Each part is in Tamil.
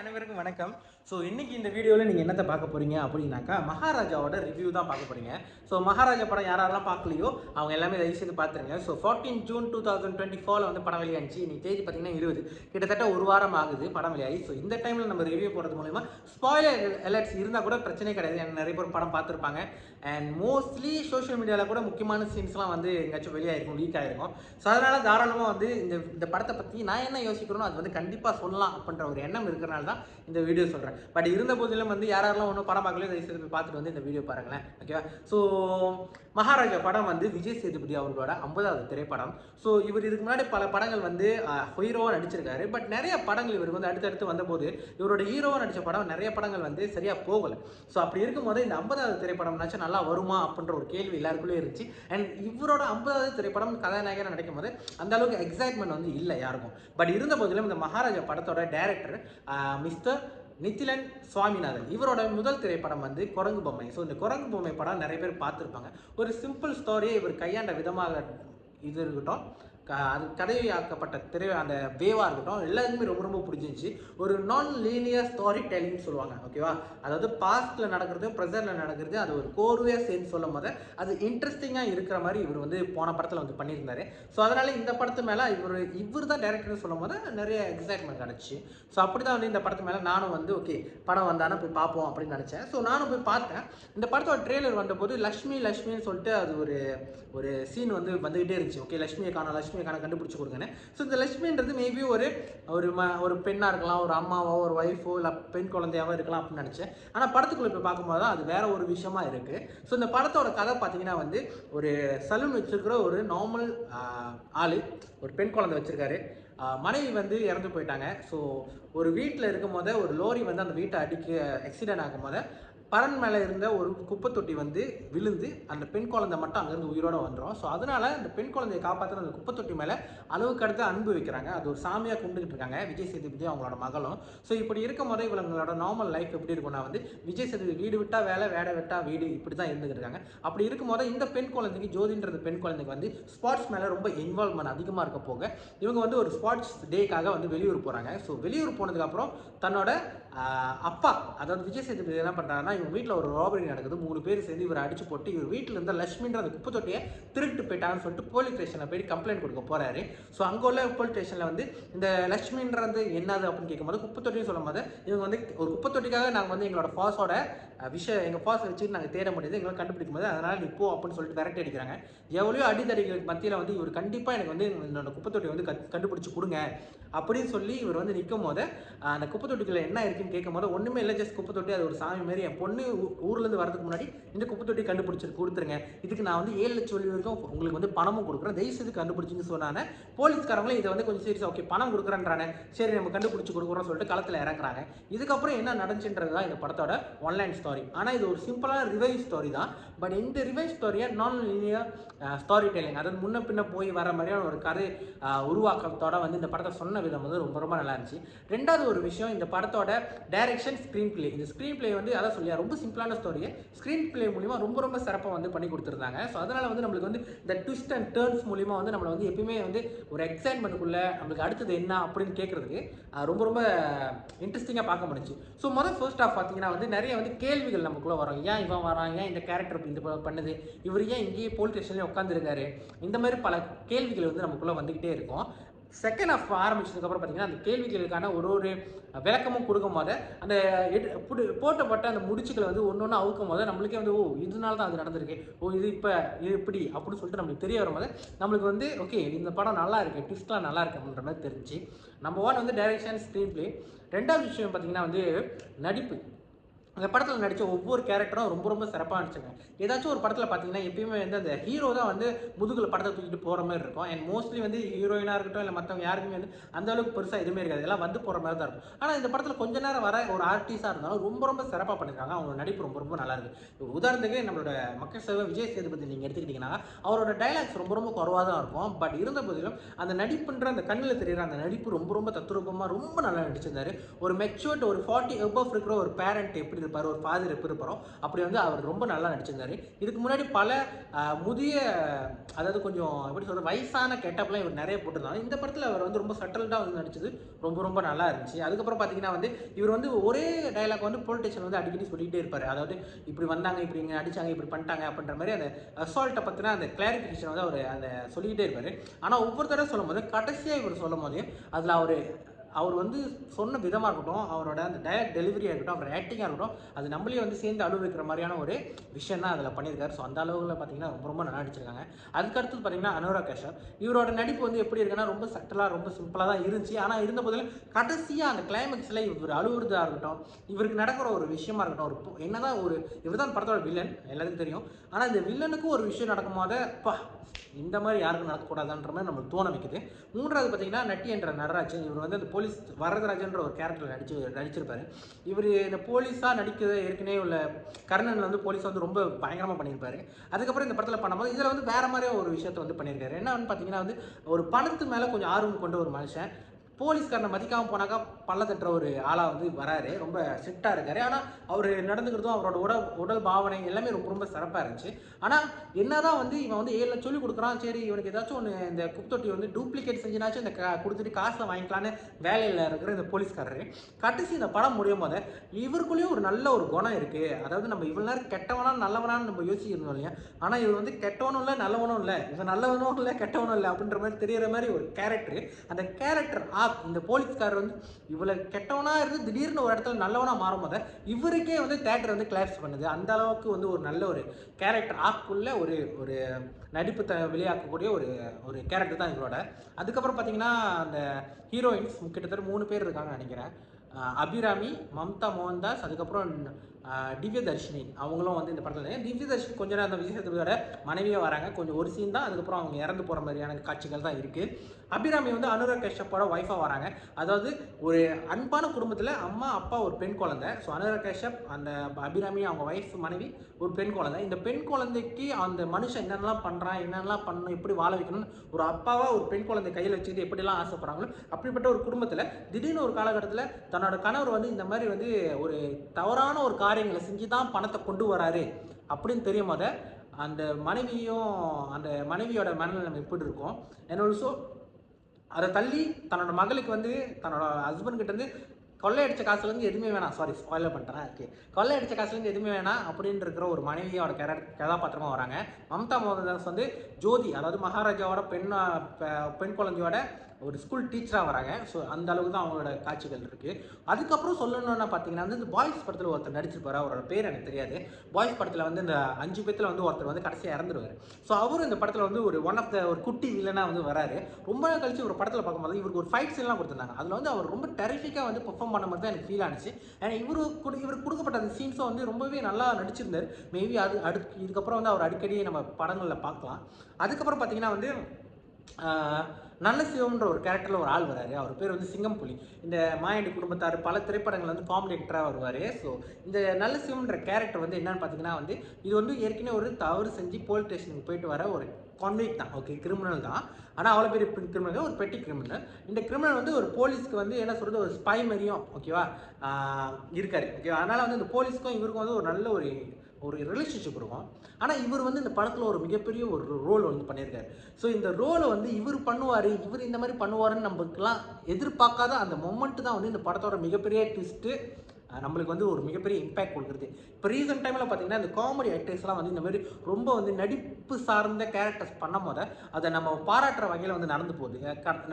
அனைவருக்கும் வணக்கம். ஸோ இன்றைக்கி இந்த வீடியோவில் நீங்கள் என்னத்தை பார்க்க போகிறீங்க அப்படின்னாக்கா மகாராஜாவோட ரிவ்யூ தான் பார்க்க போறீங்க. ஸோ மகாராஜா படம் யாரெல்லாம் பார்க்கலையோ அவங்க எல்லாமே தயவு செய்து பார்த்துருங்க. So fourteen June two thousand twenty ஃபோரில் வந்து படம் வெளியாச்சு இன்னைக்கு தேதி பார்த்தீங்கன்னா இருபது. கிட்டத்தட்ட ஒரு வாரம் ஆகுது படம் வெளியாகி ஸோ இந்த டைமில் நம்ம ரிவ்யூ போடுறது மூலிமா ஸ்பாயிலர் அலர்ட்ஸ் இருந்தால் கூட பிரச்சனை கிடையாது. ஏன்னா நிறைய பேர் படம் பார்த்துருப்பாங்க. அண்ட் மோஸ்ட்லி சோஷியல் மீடியாவில் கூட முக்கியமான சீன்ஸ்லாம் வந்து எங்கேயாச்சும் வெளியாயிருக்கும் லீக் ஆகிருக்கும் ஸோ அதனால் தாராளமாக வந்து இந்த இந்த படத்தை பற்றி நான் என்ன யோசிக்கிறேனோ அது வந்து கண்டிப்பாக சொல்லலாம் அப்படின்ற ஒரு எண்ணம் இருக்கிறனால தான் இந்த வீடியோ சொல்கிறேன் பட் இருந்த போதிலும் வந்து யாரெல்லாம் ஒன்றும் படம் பார்க்கலையோ தயவு செய்து போய் பார்த்துட்டு வந்து இந்த வீடியோ பாருங்களேன். ஓகேவா ஸோ மகாராஜா படம் வந்து விஜய் சேதுபதி அவர்களோட ஐம்பதாவது திரைப்படம். ஸோ இவர் இதுக்கு முன்னாடி பல படங்கள் வந்து ஹீரோவாக நடிச்சிருக்காரு. பட் நிறைய படங்கள் இவருக்கு வந்து அடுத்தடுத்து வந்தபோது இவரோட ஹீரோவாக நடித்த படம் நிறைய படங்கள் வந்து சரியாக போகலை. ஸோ அப்படி இருக்கும்போது இந்த ஐம்பதாவது திரைப்படம்னாச்சும் நல்லா வருமா அப்படின்ற ஒரு கேள்வி எல்லாருக்குள்ளே இருந்துச்சு. அண்ட் இவரோட ஐம்பதாவது திரைப்படம் கதாநாயகனாக நடிக்கும் போது அந்த அளவுக்கு எக்ஸைட்மெண்ட் வந்து இல்லை யாருக்கும். பட் இருந்த போதிலும் இந்த மகாராஜா படத்தோட டேரக்டர் மிஸ்டர் நித்திலன் சுவாமிநாதன். இவரோட முதல் திரைப்படம் வந்து குரங்கு பொம்மை. ஸோ இந்த குரங்கு பொம்மை படம் நிறைய பேர் பார்த்துருப்பாங்க. ஒரு சிம்பிள் ஸ்டோரியை இவர் கையாண்ட விதமாக இது இருக்கட்டும். அது கதையாக்கப்பட்ட திரை அந்த வேவாக இருக்கட்டும் எல்லாருக்குமே ரொம்ப ரொம்ப பிடிச்சிருந்துச்சி. ஒரு நான் லீனியர் ஸ்டோரி டெல்லிங்னு சொல்லுவாங்க ஓகேவா அதாவது பாஸ்ட்டில் நடக்கிறது ப்ரெசரில் நடக்கிறது அது ஒரு கோர்வையாக சேர்ந்து சொல்லும் போது அது இன்ட்ரெஸ்டிங்காக இருக்கிற மாதிரி இவர் வந்து போன படத்தில் வந்து பண்ணியிருந்தார். ஸோ அதனால் இந்த படத்து மேலே இவர் இவர் தான் டேரக்டர்னு சொல்லும் போது நிறைய எக்ஸைட்மெண்ட் கிடச்சி. ஸோ அப்படி தான் வந்து இந்த படத்து மேலே நானும் வந்து ஓகே படம் வந்தானா போய் பார்ப்போம் அப்படின்னு நினச்சேன். ஸோ நானும் போய் பார்த்தேன். இந்த படத்தோட ட்ரெய்லர் வந்தபோது லக்ஷ்மி லக்ஷ்மின்னு சொல்லிட்டு அது ஒரு ஒரு சீன் வந்து வந்துகிட்டே இருந்துச்சு ஓகே லக்ஷ்மியை காணும் லக்ஷ்மி லட்சுமிக்கான கண்டுபிடிச்சி கொடுங்கன்னு ஸோ இந்த லட்சுமின்றது மேபி ஒரு ஒரு ம ஒரு பெண்ணாக இருக்கலாம் ஒரு அம்மாவோ ஒரு ஒய்ஃபோ இல்லை பெண் குழந்தையாவோ இருக்கலாம் அப்படின்னு நினச்சேன். ஆனால் படத்துக்குள்ளே போய் பார்க்கும்போது தான் அது வேற ஒரு விஷயமா இருக்குது ஸோ இந்த படத்தோட கதை பார்த்தீங்கன்னா வந்து ஒரு சலூன் வச்சுருக்கிற ஒரு நார்மல் ஆள் ஒரு பெண் குழந்தை வச்சுருக்காரு. மனைவி வந்து இறந்து போயிட்டாங்க. ஸோ ஒரு வீட்டில் இருக்கும் போதே ஒரு லோரி வந்து அந்த வீட்டை அடிக்க ஆக்சிடென்ட் ஆகும் போதே பரன் மேலே இருந்த ஒரு குப்பை தொட்டி வந்து விழுந்து அந்த பெண் குழந்தை மட்டும் அங்கேருந்து உயிரோட வந்துடும் ஸோ அதனால அந்த பெண் குழந்தையை காப்பாற்றுற அந்த குப்பை தொட்டி மேலே அளவுக்கு அடுத்து அன்பு வைக்கிறாங்க. அது ஒரு சாமியாக கும்பிட்டுட்டு இருக்காங்க. விஜய் சேதுபதி அவங்களோட மகளும். ஸோ இப்படி இருக்கும் போது இவங்களோட நார்மல் லைஃப் எப்படி இருக்கும்னா வந்து விஜய் சேதுபதி வீடு விட்டால் வேலை வேலை விட்டால் வீடு இப்படி தான் இருந்துகிட்டு இருக்காங்க. அப்படி இருக்கும்போது இந்த பெண் குழந்தைக்கு ஜோதின்றது பெண் குழந்தைக்கு வந்து ஸ்பார்ட்ஸ் மேலே ரொம்ப இன்வால்வ்மெண்ட் அதிகமாக இருக்க போக இவங்க வந்து ஒரு ஸ்பார்ட்ஸ் டேக்காக வந்து வெளியூர் போகிறாங்க ஸோ வெளியூர் போனதுக்கப்புறம் தன்னோட அப்பா அதாவது விஜய் சேதுபதி என்ன பண்ணுறாருன்னா இவங்க வீட்டில் ஒரு ராபரி நடக்குது. மூணு பேர் சேர்ந்து இவரை அடிச்சு போட்டு இவர் வீட்டில் இருந்த லட்சுமின்ற அந்த குப்பை தொட்டியை திருட்டு போயிட்டான்னு சொல்லிட்டு போலீஸ் ஸ்டேஷனில் போய் கம்ப்ளைண்ட் கொடுக்க போகிறாரு ஸோ அங்கே உள்ள போலீஸ் ஸ்டேஷனில் வந்து இந்த லட்சுமின்றது என்னது அப்படின்னு கேட்கும்போது குப்பை தொட்டின்னு சொல்லும் போது இவங்க வந்து ஒரு குப்பை தொட்டிக்காக நாங்கள் வந்து எங்களோட ஃபாஸோட விஷயம் எங்கள் ஃபாஸ் வச்சுட்டு நாங்கள் தேட முடியுது. எங்களை கண்டுபிடிக்கும் போது அதனால் நீ போ அப்படின்னு சொல்லிட்டு விரட்டி அடிக்கிறாங்க. எவ்வளோ அடித்தடிகளுக்கு மத்தியில் வந்து இவர் கண்டிப்பாக எனக்கு வந்து என்னோட குப்பை தொட்டியை வந்து கண்டுபிடிச்சி கொடுங்க அப்படின்னு சொல்லி இவர் வந்து நிற்கும் போது அந்த குப்பை தொட்டிக்குள்ள என்ன இருக்குன்னு கேட்கும் போது ஒன்றுமே இல்லை ஜஸ்ட் குப்பை தொட்டி அது ஒரு சாமி மாதிரி என் பொண்ணு ஊர்லேருந்து வரதுக்கு முன்னாடி இந்த குப்பை தொட்டி கண்டுபிடிச்சிரு கொடுத்துருங்க. இதுக்கு நான் வந்து ஏழு லட்சம் வரைக்கும் உங்களுக்கு வந்து பணமும் கொடுக்குறேன். தயவு செய்து கண்டுபிடிச்சின்னு சொன்னாங்க. போலீஸ்காரங்களும் இதை வந்து கொஞ்சம் சீரியஸாக ஓகே பணம் கொடுக்குறேன்றானே. சரி நம்ம கண்டுபிடிச்சி கொடுக்குறோம்னு சொல்லிட்டு களத்தில் இறங்குறாங்க. இதுக்கப்புறம் என்ன நடந்துச்சுன்றது தான் இந்த படத்தோட ஒன்லைன் ஸ்டோரி ஆனால் இது ஒரு சிம்பிளான ரிவைவ் ஸ்டோரி தான். பட் இந்த ரிவைவ் ஸ்டோரியை நான் லீனியர் ஸ்டோரி டெல்லிங் அதாவது முன்ன பின்ன போய் வர மாதிரியான ஒரு கதை உருவாக்கத்தோட வந்து இந்த படத்தை சொன்ன விதம் வந்து ரொம்ப ரொம்ப நல்லா இருந்துச்சு. ரெண்டாவது ஒரு விஷயம் இந்த படத்தோட டைரக்ஷன் ஸ்க்ரீன் பிளே இந்த ஸ்க்ரீன் பிளே வந்து அதான் சொல்லியா ரொம்ப சிம்பிளான ஸ்டோரியை ஸ்க்ரீன் பிளே மூலிமா ரொம்ப ரொம்ப சிறப்பாக வந்து பண்ணி கொடுத்துருந்தாங்க. ஸோ அதனால் வந்து நம்மளுக்கு வந்து இந்த ட்விஸ்ட் அண்ட் டேர்ன்ஸ் மூலிமா வந்து நம்மளை வந்து எப்பயுமே வந்து ஒரு எக்ஸைட்மெண்ட்டுக்குள்ள நம்மளுக்கு அடுத்தது என்ன அப்படின்னு கேட்குறதுக்கு ரொம்ப ரொம்ப இன்ட்ரெஸ்டிங்காக பார்க்க முடிஞ்சு ஸோ முதல் ஃபர்ஸ்ட் ஆஃப் பார்த்தீங்கன்னா வந்து நிறைய வந்து கேள்விகள் நமக்குள்ளே வரும். ஏன் இவன் வரான்? ஏன் இந்த கேரக்டர் இந்த பண்ணுது? இவர் ஏன் இங்கேயே போலீஸ் ஸ்டேஷன்லேயே உட்காந்துருக்காரு இந்த மாதிரி பல கேள்விகள் வந்து நமக்குள்ளே வந்துக்கிட்டே இருக்கும். செகண்ட் ஆஃப் ஆரம்பிச்சதுக்கப்புறம் பார்த்தீங்கன்னா அந்த கேள்விகளுக்கான ஒரு ஒரு விளக்கமும் கொடுக்கும் போது அந்த எடு- போட்டப்பட்ட அந்த முடிச்சுகளை வந்து ஒன்று ஒன்று அவுக்கும் போது நம்மளுக்கே வந்து ஓ இதனால தான் அது நடந்திருக்கு. ஓ இது இப்போ இது இப்படி அப்படின்னு சொல்லிட்டு நம்மளுக்கு தெரிய வரும்போது நம்மளுக்கு வந்து ஓகே இந்த படம் நல்லா இருக்குது ட்விஸ்ட்லாம் நல்லா இருக்கு அப்படின்ற மாதிரி தெரிஞ்சு நம்பர் ஒன் வந்து டைரக்ஷன் ஸ்க்ரீன் பிளே ரெண்டாவது விஷயம் பார்த்தீங்கன்னா வந்து நடிப்பு. அந்த படத்தில் நடித்த ஒவ்வொரு கேரக்டரும் ரொம்ப ரொம்ப சிறப்பாக நடிச்சாங்க ஏதாச்சும் ஒரு படத்தில் பார்த்தீங்கன்னா எப்பயுமே வந்து அந்த ஹீரோ தான் வந்து முதுகில் படத்தை தூக்கிட்டு போகிற மாதிரி இருக்கும். அண்ட் மோஸ்ட்லி வந்து ஹீரோயினாக இருக்கட்டும் இல்லை மற்றவங்க யாருக்குமே வந்து அந்த அளவுக்கு பெருசாக எதுவுமே இருக்காது. எல்லாம் வந்து போகிற மாதிரி தான் இருக்கும். ஆனால் இந்த படத்தில் கொஞ்ச நேரம் வர ஒரு ஆர்டிஸ்டாக இருந்தாலும் ரொம்ப ரொம்ப சிறப்பாக பண்ணியிருக்காங்க அவங்க நடிப்பு ரொம்ப ரொம்ப நல்லா இருக்குது உதாரணத்துக்கு நம்மளோட மக்கள் சேவை விஜய் சேதுபதி நீங்கள் எடுத்துக்கிட்டிங்கன்னா அவரோட டைலாக்ஸ் ரொம்ப ரொம்ப குறவாக தான் இருக்கும். பட் இருந்த போதிலும் அந்த நடிப்புன்ற அந்த கண்ணில் தெரிகிற அந்த நடிப்பு ரொம்ப ரொம்ப தத்ரூபமாக ரொம்ப நல்லா நடிச்சிருந்தார். ஒரு மெச்சூர்ட் ஒரு ஃபார்ட்டி எபவ் இருக்கிற ஒரு பேரண்ட் எப்படி இருப்பார் ஒரு ஃபாதர் எப்படி இருப்பாரோ அப்படி வந்து அவர் ரொம்ப நல்லா நடிச்சிருந்தாரு. இதுக்கு முன்னாடி பல முதிய அதாவது கொஞ்சம் எப்படி சொல்கிற வயசான கெட்டப்லாம் இவர் நிறைய போட்டிருந்தாங்க இந்த படத்தில் அவர் வந்து ரொம்ப சட்டல்டாக வந்து நடிச்சது ரொம்ப ரொம்ப நல்லா இருந்துச்சு. அதுக்கப்புறம் பார்த்தீங்கன்னா வந்து இவர் வந்து ஒரே டைலாக் வந்து பொலிட்டிஷியன் வந்து அடிக்கடி சொல்லிகிட்டே இருப்பார். அதாவது இப்படி வந்தாங்க இப்படி இங்கே அடித்தாங்க இப்படி பண்ணிட்டாங்க அப்படின்ற மாதிரி அந்த அசால்ட்டை பற்றின அந்த கிளாரிஃபிகேஷன் வந்து அவர் அந்த சொல்லிக்கிட்டே இருப்பார். ஆனால் ஒவ்வொரு தடவை சொல்லும் போது கடைசியாக இவர் சொல்லும் போது அதில் அவர் அவர் வந்து சொன்ன விதமாக இருக்கட்டும் அவரோட அந்த டயட் டெலிவரியாக இருக்கட்டும் அவர் ஆக்டிங்காக இருக்கட்டும் அது நம்மளே வந்து சேர்ந்து அழுவ வைக்கிற மாதிரியான ஒரு விஷயம் தான் அதில் பண்ணியிருக்காரு. ஸோ அந்த அளவில் பார்த்தீங்கன்னா ரொம்ப ரொம்ப நல்லா நடிச்சிருக்காங்க. அதுக்கடுத்து பார்த்தீங்கன்னா அனுராக் கஷ்யப் இவரோட நடிப்பு வந்து எப்படி இருக்குன்னா ரொம்ப சட்டலாக ரொம்ப சிம்பிளாக தான் இருந்துச்சு. ஆனால் இருந்த போதிலும் கடைசியாக அந்த கிளைமேக்ஸில் இவர் அழுவுறதாக இருக்கட்டும் இவருக்கு நடக்கிற ஒரு விஷயமா இருக்கட்டும் ஒரு என்ன என்னதான் ஒரு இவர் தான் படத்தோட வில்லன் எல்லாத்துக்கும் தெரியும். ஆனால் இந்த வில்லனுக்கும் ஒரு விஷயம் நடக்கும் போது பா இந்த மாதிரி யாருக்கும் நடக்கக்கூடாதுன்ற மாதிரி நம்மளுக்கு தோண வைக்குது. மூன்றாவது பார்த்தீங்கன்னா நட்டி என்ற நடராஜன். இவர் வந்து அந்த போலீஸ் வரதராஜன்ற ஒரு கேரக்டர் நடிச்சு நடிச்சிருப்பாரு. இவர் இந்த போலீஸாக நடிக்கிறது ஏற்கனவே உள்ள கர்ணன் வந்து போலீஸ் வந்து ரொம்ப பயங்கரமாக பண்ணியிருப்பாரு. அதுக்கப்புறம் இந்த படத்தில் பண்ணும்போது இதில் வந்து வேறு மாதிரி ஒரு விஷயத்தை வந்து பண்ணியிருக்காரு. என்னன்னு பார்த்தீங்கன்னா வந்து ஒரு பணத்து மேலே கொஞ்சம் ஆர்வம் கொண்ட ஒரு மனுஷன். போலீஸ்காரனை மதிக்காமல் போனாக்கா பள்ள தட்டுற ஒரு ஆளாக வந்து வராரு. ரொம்ப ஸ்ட்ரிக்டாக இருக்கார். ஆனால் அவர் நடந்துக்கிறதும் அவரோட உடல் உடல் பாவனை எல்லாமே ரொம்ப ரொம்ப சிறப்பாக இருந்துச்சு. ஆனால் என்ன தான் வந்து இவன் வந்து ஏழில் சொல்லி கொடுக்குறான் சரி இவனுக்கு ஏதாச்சும் ஒன்று இந்த குப்பத்தொட்டி வந்து டூப்ளிகேட் செஞ்சுனாச்சும் இந்த க கொடுத்துட்டு காசை வாங்கிக்கலான்னு வேலையில் இருக்கிற இந்த போலீஸ்காரரு கடைசி இந்த படம் முடியும் போது இவருக்குள்ளேயும் ஒரு நல்ல ஒரு குணம் இருக்குது அதாவது நம்ம இவ்வளோ நேரம் கெட்டவனா நல்லவனான்னு நம்ம யோசிச்சிருந்தோம் இல்லையா? ஆனால் இவர் வந்து கெட்டவனும் இல்லை நல்லவனும் இல்லை. இவன் நல்லவனும் இல்லை கெட்டவனும் இல்லை அப்படின்ற மாதிரி தெரியற மாதிரி ஒரு கேரக்டர் அந்த கேரக்டர் ஆ இந்த போலீஸ்காரர் வந்து இவ்வளோ கெட்டவனாக இருந்து திடீர்னு ஒரு இடத்துல நல்லவனாக மாறும் போது இவருக்கே வந்து தேட்டர் வந்து கிளாப்ஸ் பண்ணுது. அந்த அளவுக்கு வந்து ஒரு நல்ல ஒரு கேரக்டர் ஆக்குள்ள ஒரு ஒரு நடிப்பு த வெளியாக்கக்கூடிய ஒரு ஒரு கேரக்டர் தான் இவரோட. அதுக்கப்புறம் பார்த்தீங்கன்னா அந்த ஹீரோயின்ஸ் கிட்டத்தட்ட மூணு பேர் இருக்காங்கன்னு நினைக்கிறேன். அபிராமி மம்தா மோகன்தாஸ் அதுக்கப்புறம் திவ்யதர்ஷினி. அவங்களும் வந்து இந்த படத்தில் திவ்யதர்ஷினி கொஞ்ச நேரம் அந்த விஜயசேதுபதியோட மனைவியே வராங்க. கொஞ்சம் ஒரு சீன் தான் அதுக்கப்புறம் அவங்க இறந்து போகிற மாதிரியான காட்சிகள் தான் இருக்குது அபிராமி வந்து அனுராக் கஷ்யப்போட ஒய்ஃபாக வராங்க. அதாவது ஒரு அன்பான குடும்பத்தில் அம்மா அப்பா ஒரு பெண் குழந்தை. ஸோ அனுராக் கஷ்யப் அந்த அபிராமி அவங்க ஒய்ஃப் மனைவி ஒரு பெண் குழந்தை. இந்த பெண் குழந்தைக்கு அந்த மனுஷன் என்னென்னலாம் பண்ணுறான் என்னென்னலாம் பண்ணணும் எப்படி வாழ வைக்கணும்னு ஒரு அப்பாவாக ஒரு பெண் குழந்தை கையில் வச்சுக்கிட்டு எப்படிலாம் ஆசைப்படுறாங்களோ அப்படிப்பட்ட ஒரு குடும்பத்தில் திடீர்னு ஒரு காலகட்டத்தில் தன்னோட கணவர் வந்து இந்த மாதிரி வந்து ஒரு தவறான ஒரு காரியம் காரியங்களை செஞ்சு தான் பணத்தை கொண்டு வராரு. அப்படின்னு தெரியும் போத அந்த மனைவியும் அந்த மனைவியோட மனநிலைமை எப்படி இருக்கும்? அண்ட் ஆல்சோ அதை தள்ளி தன்னோட மகளுக்கு வந்து தன்னோட ஹஸ்பண்ட் கிட்ட இருந்து கொள்ளையடிச்ச காசுலேருந்து எதுவுமே வேணாம். சாரி ஸ்பாயில் பண்ணுறேன் ஓகே கொள்ளையடிச்ச காசுலேருந்து எதுவுமே வேணாம். அப்படின்னு இருக்கிற ஒரு மனைவியோட கேர கதாபாத்திரமாக வராங்க. மம்தா மோகன்தாஸ் வந்து ஜோதி அதாவது மகாராஜாவோட பெண் பெண் குழந்தையோட ஒரு ஸ்கூல் டீச்சராக வராங்க. ஸோ அந்த அளவுக்கு தான் அவங்களோட காட்சிகள் இருக்குது அதுக்கப்புறம் சொல்லணும்னா பார்த்தீங்கன்னா வந்து இந்த பாய்ஸ் படத்தில் ஒருத்தர் நடிச்சிருப்பாரு. அவரோட பேர் எனக்கு தெரியாது. பாய்ஸ் படத்தில் வந்து இந்த அஞ்சு பேத்தில் வந்து ஒருத்தர் வந்து கடைசியாக இறந்துருவார். ஸோ அவரும் இந்த படத்தில் வந்து ஒரு ஒன் ஆஃப் த ஒரு குட்டி இல்லைனா வந்து வராரு. ரொம்ப நாள் கழிச்சு ஒரு படத்தில் பார்க்கும்போது இவருக்கு ஒரு ஃபைட் சீன்லாம் கொடுத்துருந்தாங்க. அதில் வந்து அவர் ரொம்ப டெரிஃபிக்காக வந்து பெர்ஃபார்ம் பண்ண மாதிரி தான் எனக்கு ஃபீல் ஆனிச்சு. ஏன்னா இவரு கொடு- இவருக்கு கொடுக்கப்பட்ட அந்த சீன்ஸும் வந்து ரொம்பவே நல்லா நடிச்சிருந்தார். மேபி அது அடுத்து இதுக்கப்புறம் வந்து அவர் அடிக்கடி நம்ம படங்களில் பார்க்கலாம். அதுக்கப்புறம் பார்த்தீங்கன்னா வந்து நல்ல சிவம்ன்ற ஒரு கேரக்டரில் ஒரு ஆள் வராரு. அவர் பேர் வந்து சிங்கம்புலி. இந்த மாயாண்டி குடும்பத்தார் பல திரைப்படங்கள் வந்து காமெடி ஆக்டராக வருவார். ஸோ இந்த நல்ல சிவம்ன்ற கேரக்டர் வந்து என்னன்னு பார்த்தீங்கன்னா வந்து இது வந்து ஏற்கனவே ஒரு தவறு செஞ்சு போலீஸ் ஸ்டேஷனுக்கு போயிட்டு வர ஒரு கான்விக் தான். ஓகே கிரிமினல் தான். ஆனால் அவ்வளோ பெரிய கிரிமினல் ஒரு பெட்டி கிரிமினல் இந்த கிரிமினல் வந்து ஒரு போலீஸ்க்கு வந்து என்ன சொல்கிறது ஒரு ஸ்பை மாதிரியும் ஓகேவா இருக்காரு ஓகேவா அதனால் வந்து இந்த போலீஸ்க்கும் இவருக்கும் வந்து ஒரு நல்ல ஒரு ஒரு ரிலேஷன்ஷிப் இருக்கும். ஆனால் இவர் வந்து இந்த படத்தில் ஒரு மிகப்பெரிய ஒரு ரோல் வந்து பண்ணியிருக்காரு. ஸோ இந்த ரோலை வந்து இவர் பண்ணுவார் இவர் இந்த மாதிரி பண்ணுவாருன்னு நம்மளுக்கெல்லாம் எதிர்பார்க்காத அந்த மொமெண்ட்டு தான் வந்து இந்த படத்தோட மிகப்பெரிய ட்விஸ்ட்டு நம்மளுக்கு வந்து ஒரு மிகப்பெரிய இம்பாக்ட் கொடுக்குறது. இப்போ ரீசெண்ட் டைமில் பார்த்தீங்கன்னா இந்த காமெடி ஆக்டர்ஸ்லாம் வந்து இந்த மாதிரி ரொம்ப வந்து நடிப்பு சார்ந்த கேரக்டர்ஸ் பண்ணும் போது அதை நம்ம பாராட்டுற வகையில் வந்து நடந்து போகுது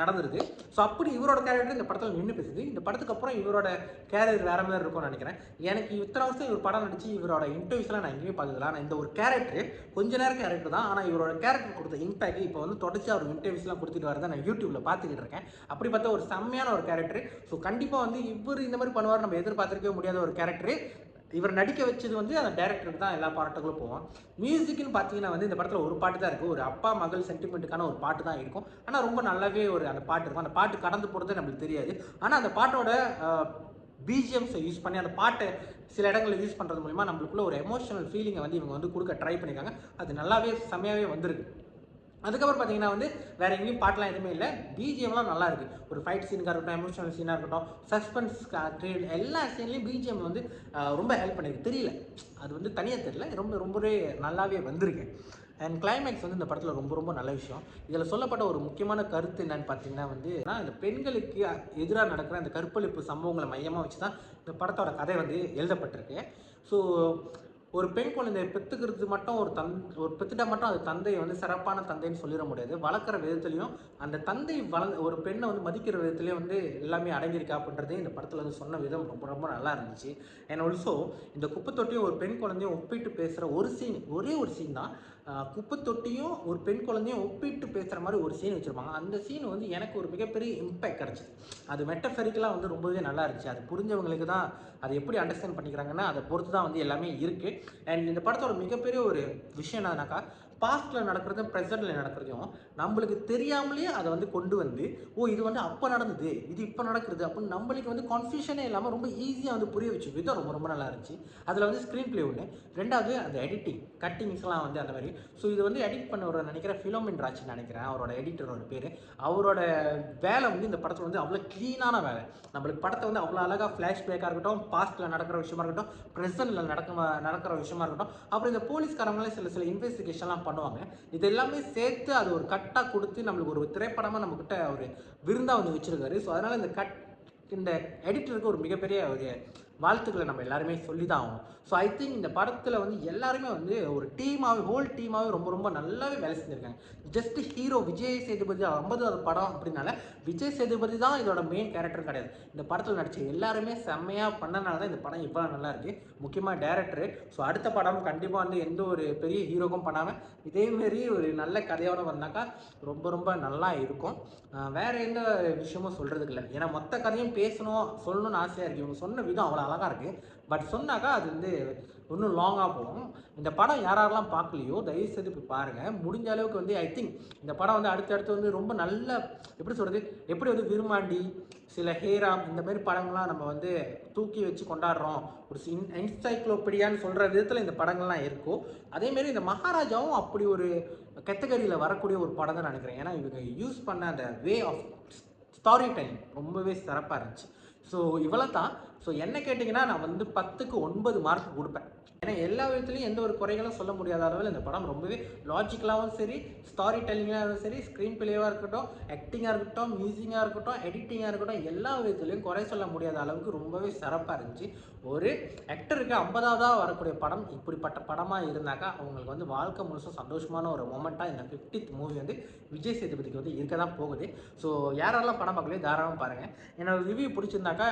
நடந்துருது. ஸோ அப்படி இவரோட கேரக்டர் இந்த படத்தில் நின்று பேசுது. இந்த படத்துக்கு அப்புறம் இவரோட கேரக்டர் வேற மாதிரி இருக்கும்னு நினைக்கிறேன். எனக்கு இத்தனை வருஷம் இவர் படம் நடிச்சு இவரோட இன்டர்வியூஸ்லாம் நான் எங்கேயுமே பார்த்ததில்ல ஆனால் இந்த ஒரு கேரக்டர் கொஞ்ச நேரம் கேரக்டர் தான். ஆனால் இவரோட கேரக்டர் கொடுத்த இம்பாக்ட் இப்போ வந்து தொடர்ச்சி அவர் இன்டர்வியூஸ்லாம் கொடுத்துட்டு வரதான் நான் யூடியூப்பில் பார்த்துக்கிட்டு இருக்கேன். அப்படி பார்த்தா ஒரு செம்மையான ஒரு கேரக்டர் ஸோ கண்டிப்பாக வந்து இவர் இந்த மாதிரி பண்ணுவார் நம்ம மறக்கவே முடியாத ஒரு கேரக்டரு இவர் நடிக்க வச்சது வந்து அந்த டேரக்டருக்கு தான் எல்லா பாட்டுகளும் போவோம். மியூசிக்னு பார்த்தீங்கன்னா வந்து இந்த படத்தில் ஒரு பாட்டு தான் இருக்குது ஒரு அப்பா மகள் சென்டிமெண்ட்டுக்கான ஒரு பாட்டு தான் இருக்கும். ஆனால் ரொம்ப நல்லாவே ஒரு அந்த பாட்டு இருக்கும். அந்த பாட்டு கடந்து போகிறது நம்மளுக்கு தெரியாது. ஆனால் அந்த பாட்டோட பிஜிஎம்ஸை யூஸ் பண்ணி அந்த பாட்டை சில இடங்களில் யூஸ் பண்ணுறது மூலிமா நம்மளுக்குள்ள ஒரு எமோஷனல் ஃபீலிங்கை வந்து இவங்க வந்து கொடுக்க ட்ரை பண்ணியிருக்காங்க. அது நல்லாவே செம்மையாகவே வந்திருக்கு. அதுக்கப்புறம் பார்த்தீங்கன்னா வந்து வேறு எங்கேயும் பாட்டெலாம் எதுவுமே இல்லை. பிஜிஎம்லாம் நல்லாயிருக்கு ஒரு ஃபைட் சீனுக்காக இருக்கட்டும் எமோஷனல் சீனாக இருக்கட்டும் சஸ்பென்ஸ் எல்லா சீன்லையும் பிஜிஎம் வந்து ரொம்ப ஹெல்ப் பண்ணியிருக்கு தெரியல. அது வந்து தனியாக தெரியல. ரொம்ப ரொம்பவே நல்லாவே வந்திருக்கு. அண்ட் கிளைமேக்ஸ் வந்து இந்த படத்தில் ரொம்ப ரொம்ப நல்ல விஷயம். இதில் சொல்லப்பட்ட ஒரு முக்கியமான கருத்து என்னன்னு பார்த்தீங்கன்னா வந்து ஏன்னா இந்த பெண்களுக்கு எதிராக நடக்கிற அந்த கற்பழிப்பு சம்பவங்களை மையமாக வச்சு தான் இந்த படத்தோட கதை வந்து எழுதப்பட்டிருக்கு. ஸோ ஒரு பெண் குழந்தையை பெற்றுக்கிறது மட்டும் ஒரு தன் ஒரு பெற்றுட்டா மட்டும் அது தந்தையை வந்து சிறப்பான தந்தைன்னு சொல்லிட முடியாது. வளர்க்குற விதத்துலையும் அந்த தந்தை வளர்ந்த ஒரு பெண்ணை வந்து மதிக்கிற விதத்துலேயும் வந்து எல்லாமே அடங்கியிருக்கா அப்படின்றதே இந்த படத்தில் வந்து சொன்ன விதம். ரொம்ப ரொம்ப நல்லா இருந்துச்சு. அண்ட் ஆல்சோ இந்த குப்பை தொட்டியும் ஒரு பெண் குழந்தையும் ஒப்பிட்டு பேசுகிற ஒரு சீன் ஒரே ஒரு சீன் தான். குப்பை தொட்டியும் ஒரு பெண் குழந்தையும் ஒப்பிட்டு பேசுகிற மாதிரி ஒரு சீன் வச்சுருப்பாங்க. அந்த சீன் வந்து எனக்கு ஒரு மிகப்பெரிய இம்பேக்ட் கிடச்சிது. அது மெட்டஃபெரிக்கலாக வந்து ரொம்பவே நல்லா இருந்துச்சு. அது புரிஞ்சவங்களுக்கு தான் அதை எப்படி அண்டர்ஸ்டாண்ட் பண்ணிக்கிறாங்கன்னா அதை பொறுத்து தான் வந்து எல்லாமே இருக்குது அண்ட் இந்த படத்தோட மிகப்பெரிய ஒரு விஷயம் என்னன்னாக்கா பாஸ்ட்டில் நடக்கிறதும் ப்ரெசென்ட்டில் நடக்கிறதையும் நம்மளுக்கு தெரியாமலேயே அதை வந்து கொண்டு வந்து ஓ இது வந்து அப்போ நடந்தது இது இப்போ நடக்கிறது அப்படின்னு நம்மளுக்கு வந்து கன்ஃபியூஷனே இல்லாமல் ரொம்ப ஈஸியாக வந்து புரிய வச்சு விதம் ரொம்ப ரொம்ப நல்லா இருந்துச்சு. அதில் வந்து ஸ்க்ரீன் ப்ளே ஒன்று ரெண்டாவது அந்த எடிட்டிங் கட்டிங்ஸ்லாம் வந்து அந்த மாதிரி. ஸோ இது வந்து எடிட் பண்ண நினைக்கிறேன் ஃபிலோமின் ராஜ் நினைக்கிறேன் அவரோட எடிட்டரோட பேர். அவரோட வேலை வந்து இந்த படத்தில் வந்து அவ்வளோ க்ளீனான வேலை. நம்மளுக்கு படத்தை வந்து அவ்வளோ அழகாக ஃப்ளாஷ்பேக்காக இருக்கட்டும் பாஸ்ட்டில் நடக்கிற விஷயமா இருக்கட்டும் ப்ரெசென்ட்டில் நடக்க நடக்கிற விஷயமா இருக்கட்டும். அப்புறம் இந்த போலீஸ்காரங்களே சில சில இன்வெஸ்டிகேஷன்லாம் பண்ணுவாங்க. இது எல்லாமே சேர்த்து அது ஒரு கட்டாக கொடுத்து நம்மளுக்கு ஒரு திரைப்படமாக நம்மக்கிட்ட ஒரு விருந்தாக வந்து வச்சுருக்காரு. ஸோ அதனால் இந்த கட் இந்த எடிட்டருக்கு ஒரு மிகப்பெரிய ஒரு வாழ்த்துக்களை நம்ம எல்லாருமே சொல்லி தான் ஆகணும். ஸோ ஐ திங்க் இந்த படத்தில் வந்து எல்லாருமே வந்து ஒரு டீமாகவே ஹோல் டீமாகவே ரொம்ப ரொம்ப நல்லாவே வேலை செஞ்சுருக்காங்க. ஜஸ்ட் ஹீரோ விஜய் சேதுபதி ஐம்பதாவது படம் அப்படின்னால விஜய் சேதுபதி தான் இதோட மெயின் கேரக்டர் கிடையாது. இந்த படத்தில் நடித்த எல்லாருமே செம்மையாக பண்ணனால தான் இந்த படம் இவ்வளோ நல்லா இருக்குது முக்கியமாக டேரக்டரு ஸோ அடுத்த படம் கண்டிப்பாக வந்து எந்த ஒரு பெரிய ஹீரோக்கும் பண்ணாமல் இதேமாரி ஒரு நல்ல கதையோட வந்தாக்கா ரொம்ப ரொம்ப நல்லா இருக்கும். வேறு வேற எந்த விஷயமும் சொல்கிறதுக்கு இல்லை. ஏன்னா மொத்த கதையும் பேசணும் சொல்லணும்னு ஆசையாக இருக்குது இவங்க சொன்ன விதம் அவ்வளோ அழகாக இருக்குது பட் சொன்னாக்கா அது வந்து இன்னும் லாங்காக போகும். இந்த படம் யாரெல்லாம் பார்க்கலையோ தயவு செய்து போய் பாருங்கள் முடிஞ்ச அளவுக்கு வந்து ஐ திங்க் இந்த படம் வந்து அடுத்தடுத்து வந்து ரொம்ப நல்ல எப்படி சொல்கிறது எப்படி வந்து விரும்மாண்டி சில ஹேராம் இந்த மாதிரி படங்கள்லாம் நம்ம வந்து தூக்கி வச்சு கொண்டாடுறோம். ஒரு என்சைக்ளோபீடியான்னு சொல்கிற விதத்தில் இந்த படங்கள்லாம் இருக்கும் அதேமாரி இந்த மகாராஜாவும் அப்படி ஒரு கெத்தகரியில் வரக்கூடிய ஒரு படம் தான் நினைக்கிறேன். ஏன்னா இவங்க யூஸ் பண்ண அந்த வே ஆஃப் ஸ்டாரி டைம் ரொம்பவே சிறப்பாக இருந்துச்சு. ஸோ இவ்வளோ தான் ஸோ என்ன கேட்டிங்கன்னா நான் வந்து பத்துக்கு ஒன்பது மார்க் கொடுப்பேன். ஏன்னா எல்லா விதத்துலையும் எந்த ஒரு குறைகளும் சொல்ல முடியாத அளவில் இந்த படம் ரொம்பவே லாஜிக்கலாகவும் சரி ஸ்டாரி டெல்லிங்காகவும் சரி ஸ்க்ரீன் பிளேவாக இருக்கட்டும் ஆக்டிங்காக இருக்கட்டும் மியூசிக்காக இருக்கட்டும் எடிட்டிங்காக இருக்கட்டும் எல்லா விதத்துலையும் குறை சொல்ல முடியாத அளவுக்கு ரொம்பவே சிறப்பாக இருந்துச்சு. ஒரு ஆக்டருக்கு ஐம்பதாவதாக வரக்கூடிய படம் இப்படிப்பட்ட படமாக இருந்தாக்கா அவங்களுக்கு வந்து வாழ்க்கை முழுசும் சந்தோஷமான ஒரு மொமெண்ட்டாக இந்த ஃபிஃப்டித் மூவி வந்து விஜய் சேதுபதிக்கு வந்து இருக்க தான் போகுது. ஸோ யாரெல்லாம் படம் பார்க்கலையோ தாராளமாக பாருங்கள் என்னோடய ரிவ்யூ பிடிச்சிருந்தாக்கா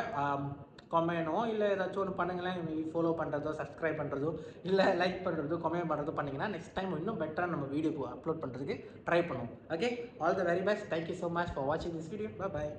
கமெண்டோ இல்லை ஏதாச்சும் ஒன்று பண்ணுங்களேன். மேபி ஃபாலோ பண்ணுறதோ சப்ஸ்கிரைப் பண்ணுறதோ இல்லை லைக் பண்ணுறதோ கமெண்ட் பண்ணுறதோ பண்ணிங்கன்னா நெக்ஸ்ட் டைம் இன்னும் பெட்டராக நம்ம வீடியோ அப்லோட் பண்ணுறதுக்கு ட்ரை பண்ணுவோம். Okay all the very best thank you so much for வாட்சிங் திஸ் வீடியோ பாய்